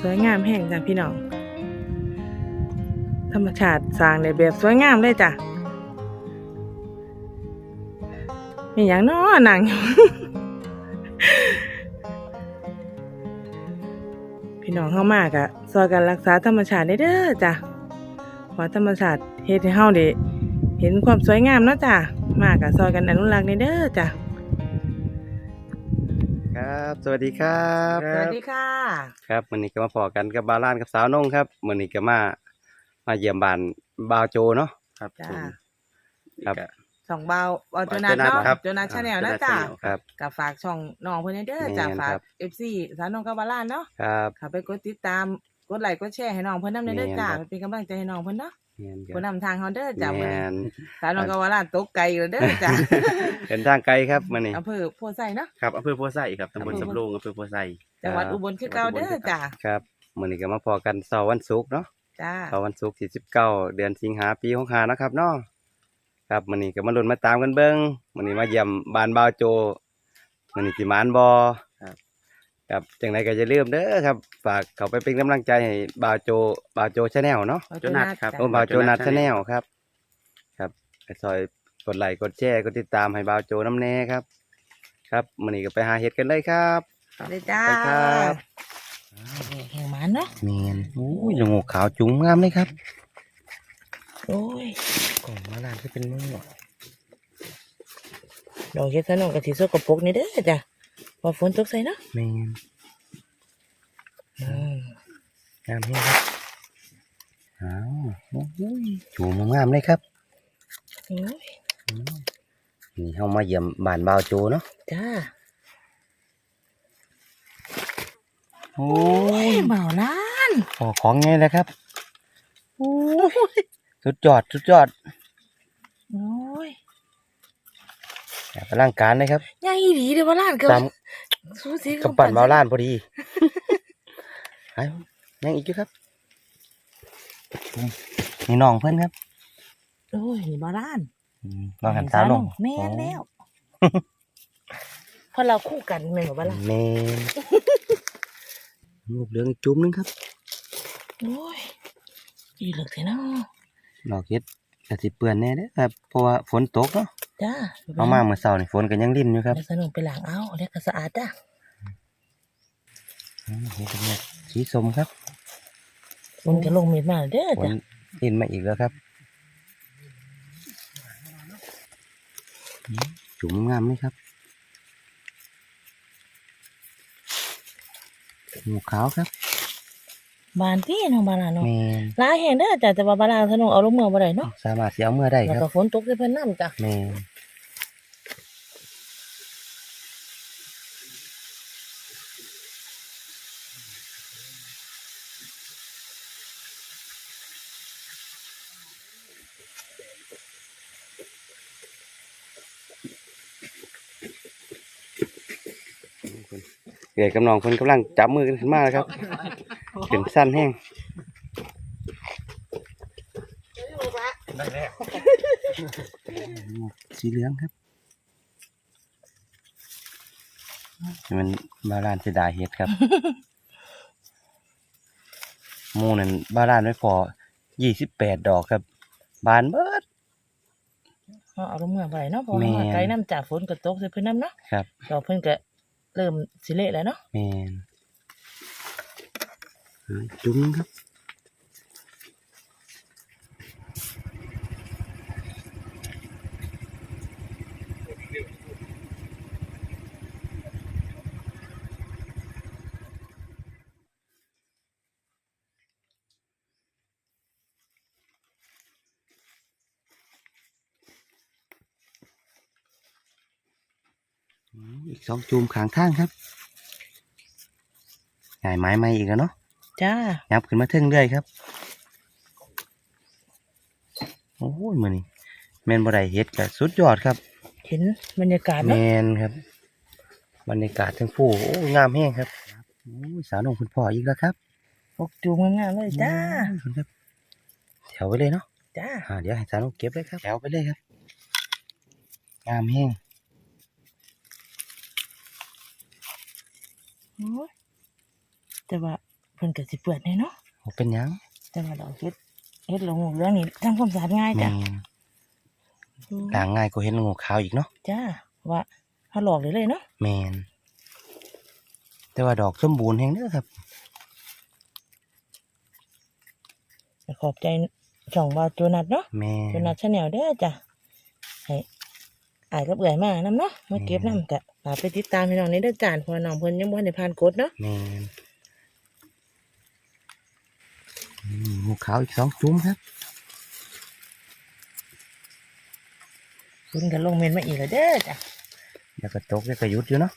สวยงามแห่งจ้ะพี่น้อง ธรรมชาติสร้างในแบบสวยงามเลยจ้ะมีอย่างน้อหนัง พี่น้องเข้ามากอะซอยกันรักษาธรรมชาติได้เด้อจ้ะเพราะธรรมชาติเฮ็ดให้เฮาได้เห็นความสวยงามเนาะจ้ะมากอะซอยกันอนุรักษ์ได้เด้อจ้ะ สวัสดีครับสวัสดีค่ะ ครับวันนี้ก็มาพอกันกับบาลานกับสาวนงครับวันนี้ก็มามาเยี่ยมบ้านบาวโจเนาะครับจ้า ครับ สองเบาเบาโจนัสเนาะเนาะครับโจนัสชาแนลอ่านะ Jonas จ้ะ Channel ครับกับฝากช่องน้องเพิ่นเด้อแม่นจ้ะฝาครักบ FC สาวนงกับบาลานเนาะครับค่ะไปกดติดตาม กดไลค์กดแชร์ให้น้องเพิ่นนำเด้อแม่นจ้ะครับ เป็นกำลังใจให้น้องเพิ่นเนาะแม่นคเพิ่นรับนำทางเฮาเด้อจ้ะมื้อแม่นี้นสาวนงกับบาลานตกไกลอยู่เด้อจ้ะเดินทางไกลครับวันนี้อำเภอโพไซเนาะ ครับอำเภอโพไซครับตำบลอำเภอสำโรงอำเภอโพไซ จังหวัดครับอุบลคือเก่าเด้อจ้ะครับวันนี้ก็มาพอกันเสาร์วันศุกร์เนาะ จ้า เสาร์วันศุกร์ที่สิบเก้าเดือนสิงหาปีหกห้านาะครับเนาะครับวันนี้ก็มาลุ้นมาตามกันเบิ้งวันนี้มาเยี่ยมบ้านบาวโจวันนี้สิมานบอ ครับครับจังไรก็จะเริ่าลืมเด้อครับ ฝากเขาไปเป็นกำลังใจให้บาวโจบาวโจชาแนลเนาะเบาโจนัสครับจ้ะโอ้บาวโจนัท Jonas ชาแนลครับ ครับไปซอยกดไลค์กดแชร์กดติดตามให้บาวโจน้ำแน่ครับ ครับวันนี้ก็ไปหาเห็ดกันเลยครับเด้อจ้าไปครับนี่แห่งหมันเนาะเมนโอ้ยงงูขาวจุ๋งงามเลยครับโอ้ยกล่องมาลานที่เป็นมือดอกเฮ็ดสาวนงก็สิสกปรกนี่เด้อจ้ะ พอฝนตกใส่เนาะเมนอืมงามเลยครับอ้าวโอ้ยจูงงามเลยครับโอ้ยนี่เฮามาเยี่ยมบ้านบาวโจเนาะจ้าโอ้โอ้ยยเบาล้านขอของไงเลยครับโอ้ยสุดยอดสุดยอดโอ้ย แบบอลังการเลยครับใหญ่ดีเด้อว่าล้านก็ตามสูสีกับปั่นบาวล้านพอดีไอ้ยังอีกอยู่ครับนี่น้องเพื่อนครับโอ้ยนี่บ่ล้านอืมน้องหันสาวลงแม่นแล้วเพราะเราคู่กันแม่นบ่ล้านแมนรูปเหลืองอีกจุ่มหนึงครับโอ้ยอีเหลือกเถอะเนาะดอกเห็ดกระสิเปื้อนแน่เด้อครับเพราะว่าฝนตกเนาะ จ้าเอามาเมื่อเช้านี่ฝนก็ยังรินอยู่ครับเดี๋ยวสนุกไปล้างเอาเดี๋ยวก็สะอาดจ้ะอืมเห็ดเป็นแบบสีส้มครับฝนจะลงเม็ดมาเด้อฝนจ้ะรินมาอีกแล้วครับอืมจุ่มงามไหมครับหมูขาวครับ บานที่น้องบานล่ะเนาะแมนลายแห้งเด้อจ้ะแต่ว่าบานล่างสนุกเอาลงเมืองบ่ได้เนาะสามารถเสียเอาเมื่อได้แล้วคก็รับฝนตกใส่เพิ่นน้ำจ้ะแมนเกิดกำนองคนกำลังจับมือกันขึ้นมาแล้วครับ เป็นสั้นแห้งสีเหลืองครับนี่มันบาลานเสียดายเฮ็ดครับหมูนั่นบาลานไม่พอยี่สิบแปดดอกครับ บานเบิดเอาเอาลงเมืองบ่ได้เนาะเพราะแม่ว่านไกลน้ำจากฝนก็ตกใส่เพิ่นน้ำเนาะครับดอกเพิ่นก็เริ่มสิเละแล้วเนาะแมน อ่าจุ้มครับอืมอีกสองจูมขางข้างครับใหญ่ไม้ไม่อีกแล้วเนาะ จ้ายับขึ้นมาเทึ่งเรื่อยครับ โอ้ยมือนี่แมนบไดเฮ็ดกับสุดยอดครับ เห็นบรรยากาศแมเนาะนครับ บรรยากาศทั้งผู้โอ้ยงามแห้งครับโอ้ยสาวน้องคุณพ่ออีกแล้วครับปกจูงงามๆเลยจ้า โอ้ยครับแถวไปเลยเนาะจ้า อ่าเดี๋ยวให้สาวน้องเก็บเลยครับแถวไปเลยครับ งามแห้งโอ้ยแต่ว่า เพิ่นก็สิเปื้อนแน่เนาะโอ้เป็นหยังแต่ว่าดอกเฮ็ดเฮ็ดลงหกเรื่องนี้ทำความสะอาดง่ายแม่จ้ะนล้างง่ายกว่าเห็นงูขาวอีกเนาะจ้าว่าเฮาหลอกเลยเลยเนาะแมนแต่ว่าดอกสมบูรณ์แห่งเด้อครับ ขอบใจช่องว่าตัวนัดเนาะแมตัวนนัดชาแนลเด้อจ้ะให้อายกับเอื่อยมานํเนาะมาเก็บน้ำกะฝากไปติดตามพี่น้องในเด้อจานเพราะว่าน้องเพิ่นยังบ่ทันได้ผ่านกฎเนาะ แมนอืม งูขาวอีกสองจุ้มครับคุณก็ลงเมนมาอีกแล้วเด้อจ้ะแล้วก็ตกแล้วก็หยุดอยู่เนาะ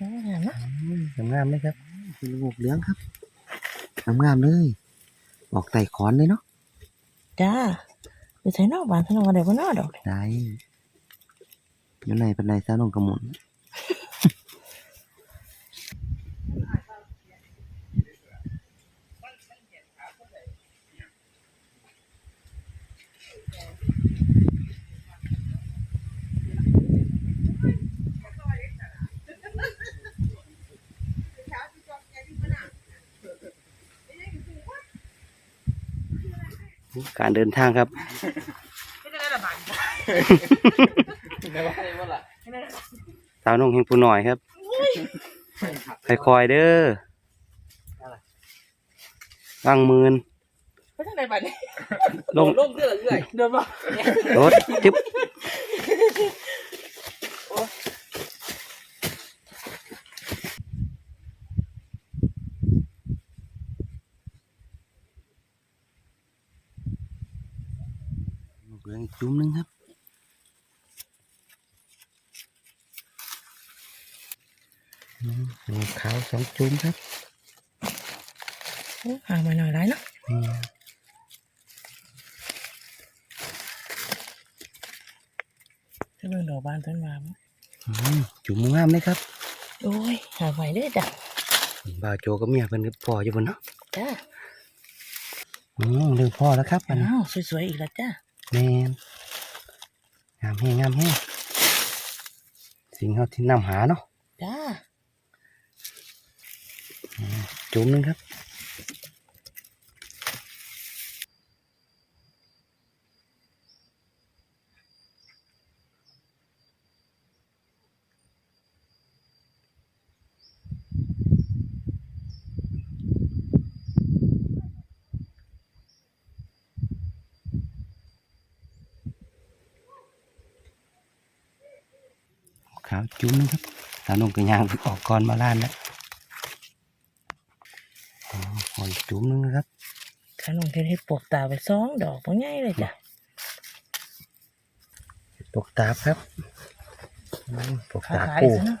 งามเนาะอืมงามๆเลยครับเป็นงูเหลืองครับงามๆเลย ออกไต่ขอนเลยเนาะจ้าไปใส่นอกบ้านซะเนาะว่าได้บ่เนาะดอกได้อยู่ในเป็นในซาลงกระหมุน การเดินทางครับสาวนุ่งเฮงผู้หน่อยครับคอยๆเด้อวางมืนไปทางไหนบัดนี้ลงลงเด้อเอื้อยเดินบ่รถจึ๊บ เหลืองอีกจุ้มหนึงครับอืมงูขาวสองจุ้มครับโอ้ห่างมาหน่อยหลายเนาะนี่จะเบิ่งดอกบานต้นมาบ่อืมจุ่มงามเลยครับ โอ้ยหาไหวเด้อจ้ะบ่าวโจก็เมียเพิ่นก็พ่ออยู่บนเนาะจ้าอืมเรื่องพ่อแล้วครับอันนี้อ้าวสวยๆอีกแล้วจ้า แมนงามแห้งงามแห้งสิ่งเขาที่นำหาเนาะจ้าจุ่มหนึงครับ ขาวจุ้มหนึงครับสาวนงกระยางออกก่อนมาล้านแล้วอ๋อหอยจุ้มหนึงนะครับขนมเทศให้ปลวกตาไปสองดอกบ่ใหญ่เลยจ้ะปกตาบครับอืมปกขาตาบ ขาย ปู ซะเนาะ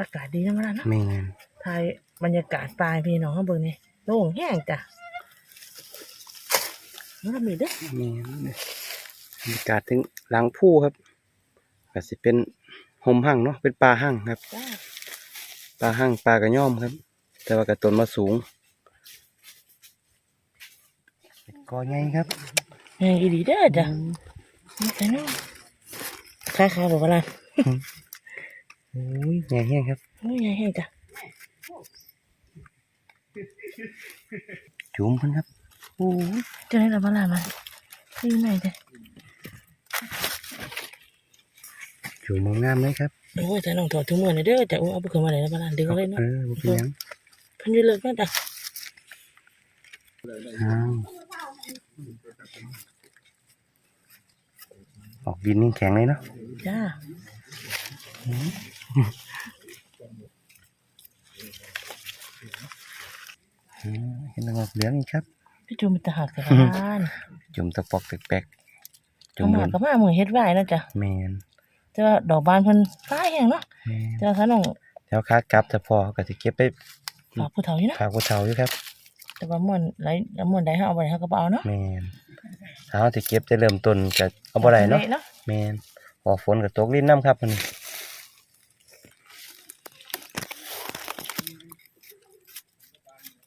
อากาศดีนะมันนะแมนถ่ายบรรยากาศปลายพี่น้องข้างบนนี่โล่งแห้งจ้ะมันก็มีเด้อแมนบรรยากาศถึงหลังผู้ครับก็สิเป็นหมหั่งเนาะเป็นปลาหั่งครับจ้าปลาหั่งปลากระย่อมครับ แต่ว่ากระตนมาสูงเป็นกอใหญ่ครับแห้งอีดีเด้อจ้ะนี่แต่เนาะคล้ายๆบอกว่าอะไร โอ้ยใหญ่แห้งครับโอ้ยแห้งจ้ะจุ่มเพิ่นครับโอ้ยเจะได้รับอะไรมาอยู่ไหนจ้ะจุ่มงามเลยครับโอ้ยแต่น้องถอดถุงมือหน่อยเด้อจ้ะโอ้ยเอาไปคืนมาเลยนะบ้านดึงเอาเลยเนาะเออบ่เป็นหยังเพันอยืเลิกนั่นจ้ะอ้าวออกดินนี่แข็งเลยเนาะจ้าอืม เห็นแล้วก็เหลืองอีกครับ พี่จูมันตะหักแต่บ้านจุ่มตะปอกแปลกๆจุ่เอามมาบนก็มาเหมือนเฮ็ดไว้นะจ้ะแมนแต่ว่าดอกบานเพิ่นคล้ายแห้งเนาะแมนแต่ว่าถ้าน้องแล้วค้ากลับจะพอเขาก็จะเก็บไปฝากผู้เฒ่าอยู่นะฝากผู้เฒ่าอยู่ครับ แต่ว่าม่วนไหลม่วนใดเฮาเอาไปเฮาก็บ่เอาเนาะแมนถ้าเขาจะเก็บจะเริ่มต้นก็เอาบ่ได้เนาะเนาะแมนพอฝนก็ตกลิ้นน้ำครับมัน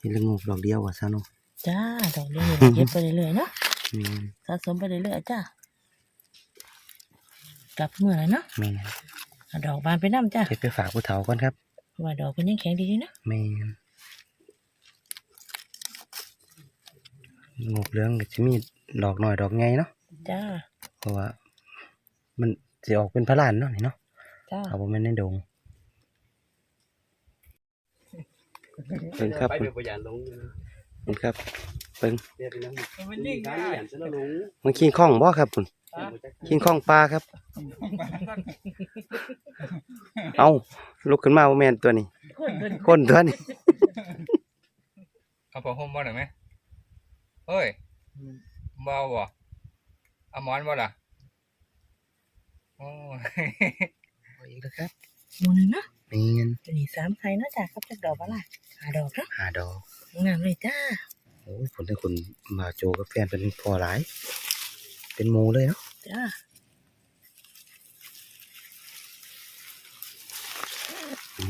เห็นละงูดอกเดียวว่ะซะเนาะจ้าดอกเดียวเก็บไปเรื่อยๆเนาะแม่นสะสมไปเรื่อยๆจ้ากลับเมื่อไหร่เนาะแม่นเอาดอกบานไปน้ำจ้าเก็บไปฝากผู้เฒ่าก่อนครับเพราะว่าดอกมันยังแข็งดีอยู่เนาะแม่นงูเหลืองก็จะมีดอกหน่อยดอกไงเนาะจ้าเพราะว่า มันจะออกเป็นพระลานเนาะนี่เนาะจ้า เอาบ่แม่นในดง เบิ่งครับไปเบิ่เดี๋งยวประหยัดลงนะเบิ่งครับเบิ่งเดี๋ยวไปนั่งมันนี่ยิ่งการได้เปลี่ยนซะแล้วลงมันคิงข้องบ่ครับคุณคิงข้องปลาครับ เอาลุกขึ้นมาบ่แม่นตัวนี้คนตัวนี้เอาผ้าห่มบ่หน่อยไหมเฮ้ยเบาบ่เอาหมอนบ่ล่ะโอ้ยเอาอีกแล้วครับหมูหนึ่งเนาะ แม่นตัวนี้สามไทยเนาะจ้าครับจากดอกบาล่ะหาดอกเนาะหาดอกงามเลยจ้าโอ้ยผลที่คุณมาโจกับแฟนเป็นพอหลาย เป็นหมูเลยเนาะจ้า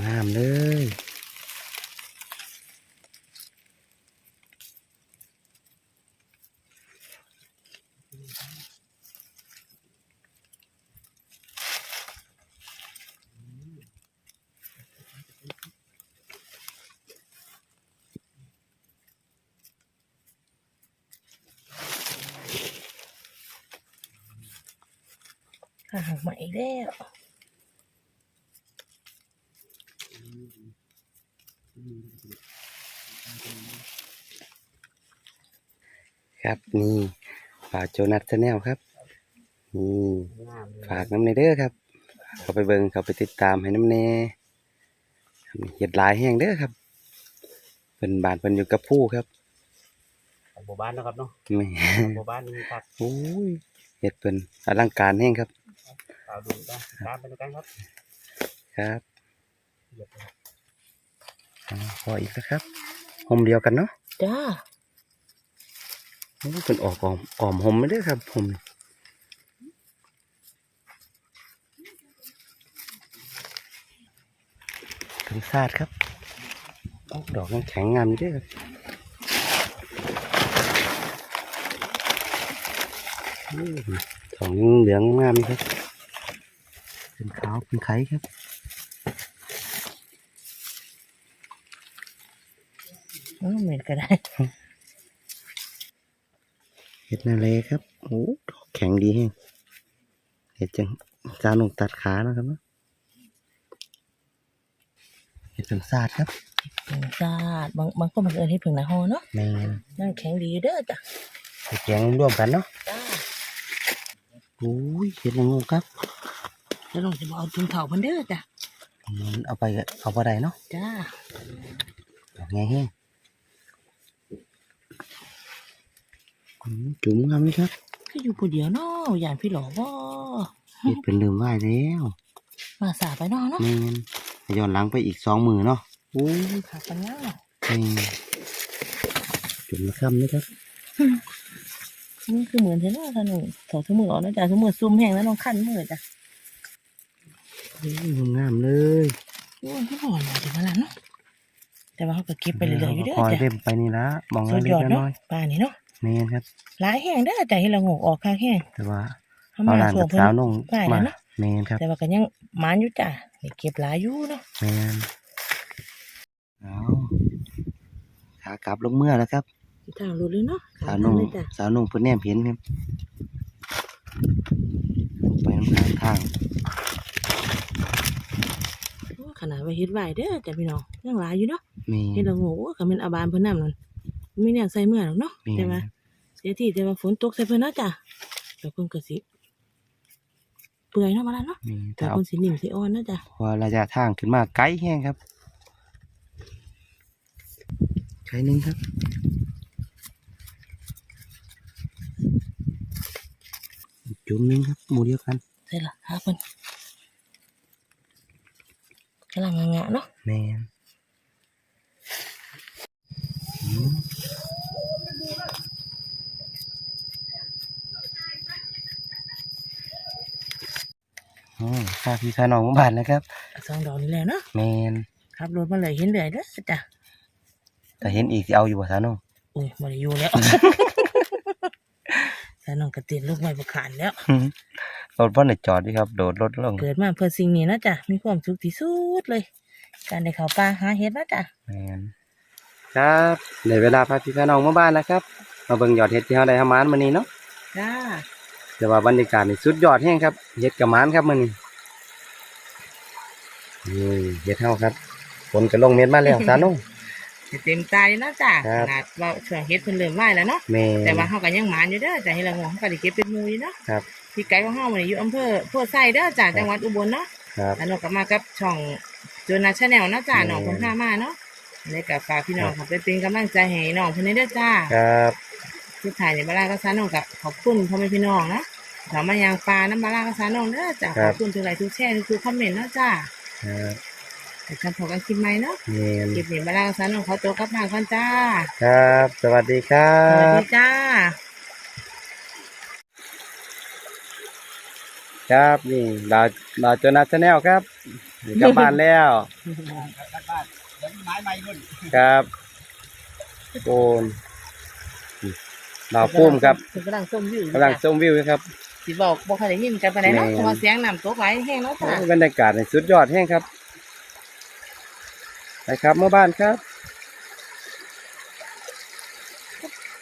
งามเลย หาหอกมาอีก แล้วครับนี่ฝากโจนัสแนลครับนี่ฝากน้ำในเด้อครับ เขาไปเบิ่งเขาไปติดตามให้น้ำเนเห็ดหลายแห้งเด้อครับเป็นบานเป็นอยู่กับผู้ครับหมู่บ้านนะครับเนาะแหม่หมู่บ้านนี่ครับโอ้ยเห็ดเป็นอลังการแห้งครับ เอาดูได้ตามไปด้วยกันครับ ครับอ่าพออีกแล้วครับหมเดียวกันเนาะจ้าโอ้เป็นออกออมออมหมไม่ได้อครับผมถึงซาดครับโอ้ดอกยังแข็งงามอยู่เด้วยครับอู้ดอกยังเหลืองงามอยู่ครับ เป็นขาวเป็นไข่ครับอืมเหม็นก็ได้เห็ดนาเลครับโอ้ดอกแข็งดีแฮงเห็ดจังจานลงตัดขานะครับเนาะเห็ดเป็นซาดครับผึ่งซาดบางบางคนมันเอินให้ผึ่งหนาฮอเนาะแมนนั่งแข็งดีอยู่เด้อจ้ะเห็ดแกงร่วมกันเนาะจ้าโอ้ยเห็ดละงูครับ แล้วลองจะบอกเอาถุงเถาเพันเด้อจ้ะมันเอาไปก็เอาไปได้เนาะจ้าดอกไงแห้งอืมจุ๋มงามเลยครับคืออยู่ผู้เดียวเนาะอย่างพี่หล่อบ่เห็ดเป็นลืมไหวแล้วมาสาไปเนาะเนาะแมนย้อนหลังไปอีกสองมือเนาะโอ้ยขาปัญญานี่จุ๋มละคำนะครับนี่คือเหมือนเทนเนาะท่านหนูสองทุ่มมือออกนะจ้ะทุ่มมือซุ่มแห้งแล้วน้องขั้นมือจ้ะโอ้ย งามเลยโอ้ยเขาบอกหน่อยถึงเวลาเนาะแต่ว่าเขาก็เก็บไปเรื่อยๆอยู่เด้อคอยจ้ะเล่มไปนี่ละมองสุละดเล็ยกอดเนาะน้อยป่านี่เนาะแมนครับหลายแห้งเด้อจ้ะให้เรางกออกข้างแห้งแต่ว่าเขาเอามาหลานส่วกับงเพิ่นสาวนุ่งได้แล้วมาเนาะแมนครับ แต่ว่าก็ยังหมานอยู่จ้ะได้เก็บหลายอยู่เนาะแมนเอาขากลับลงเมื่อแล้วครับทางรู้เลยเนาะสาวนุ่งเลยจ้ะสาวนุ่งเพิ่นแนมเห็นครับไปน้ำทางทางโอ้ ขนาดว่าเฮ็ดไหวเด้อจ้ะพี่น้องยังหลายอยู่เนาะแมเฮ็ดนละโงกก็แม่นอาบานเพิ่นนำนั่นมีแนวใส่เมื่อหรอกเนาะแม่นแต่ว่าเสียทีแต่ว่าฝนตกใส่เพิ่นเนาะจ้ะแล้วเพิ่นก็สิเปื่อยเนาะมาแล้วเนาะแมนแต่ถ้าเอาเพิ่นสินิ่มสิอ่อนเนาะจ้ะเพอระยะทางขึ้นมาไกลแห้งครับไกลหนึงครับจุ่มหนึงครับหมูเดียวกันใส่ละหาเพิ่น กำลังงะๆเนาะแมนอืมอืมข้าพี่ข้าน้องหมู่บ้านนะครับสองดอกนี่แหละเนาะแมนขับรถมาเลยเห็นเลยเด้อจ้ะแต่เห็นอีกสิเอาอยู่บ่ซะน้องอุ้ยบ่ได้อยู่แล้ว แต่น้องกระเตียนลูกไม้ประขานแล้ว รถบ่ได้จอดดีครับ โดดรถลงเกิดมาเพื่อสิ่งนี้นะจ๊ะมีความสุขที่สุดเลย การได้เข้าป่าหาเห็ดนะจ๊ะแม่นครับได้เวลาพาพี่พาน้องมาบ้านแล้วครับ มาเบิ่งยอดเห็ดที่เฮาได้ทำมานมื้อนี้เนาะจ้าแต่ว่าบรรยากาศนี่สุดยอดแฮงครับเห็ดกับหมานครับมื้อนี้นี่เห็ดเฮาครับฝนก็ลงเม็ดมาแล้วซะน้อง จะเต็มตายนะจ๊ะครัขบนาดว่าช่วงเฮ็ดเพิ่นเริ่มไล่แล้วเนาะแม่แต่ว่าเฮาก็ยังหมานอยู่เด้อจ้ะเฮ็ดละงงเฮาก็ได้เก็บเป็นหมู่อยู่เนาะครับ พี่ไก่ของเฮามื้อนี้อยู่อำเภอโพธิ์ไซเด้อจ้ะจังหวัดอุบลเนาะ ครับแล้วเราก็มากับช่องโจนาชาแนลนะจ้ะอืม น้องเพิ่นพามาเนาะแล้วก็ฝากพี่น้องเขับไปเป็นกำลังใจให้น้องเพิ่นเด้อจ้าครับสุดท้ายในบาราก็ซาน้องก็ขอบคุณพ่อแม่พี่น้องนะถามมายางปลาน้ำบาราก็ซาน้องเด้อจ้ะขอบคุณทุกไลค์ทุกแชร์ทุกคอมเมนต์เนาะจ้า ครับ แต่กันพอกันคลิปใหม่เนาะแม่นคลิปนี้บาราก็ซาน้องขอตัวกลับบ้านก่อนจ้า ครับ สวัสดีครัสวัสบ ดีจ้า ครับนี่ดาวดาวโจนัสแนลครับนี่กลับบ้านแล้วบ้านเดี๋ยวไม้ไม้รุ่นครับโกนดาวพุ่มครับถึงกำลังส้มวิวอยู่กำลังชมวิวครับ สิบอกบอกใครได้ยินกันไปไหนใดเนาะแม่ เพราะว่าเสียงน้ำตกไหลแห้งเนาะโอ้จ้าบรรยากาศในสุดยอดแห้งครับ ไปครับเมื่อบ้านครับ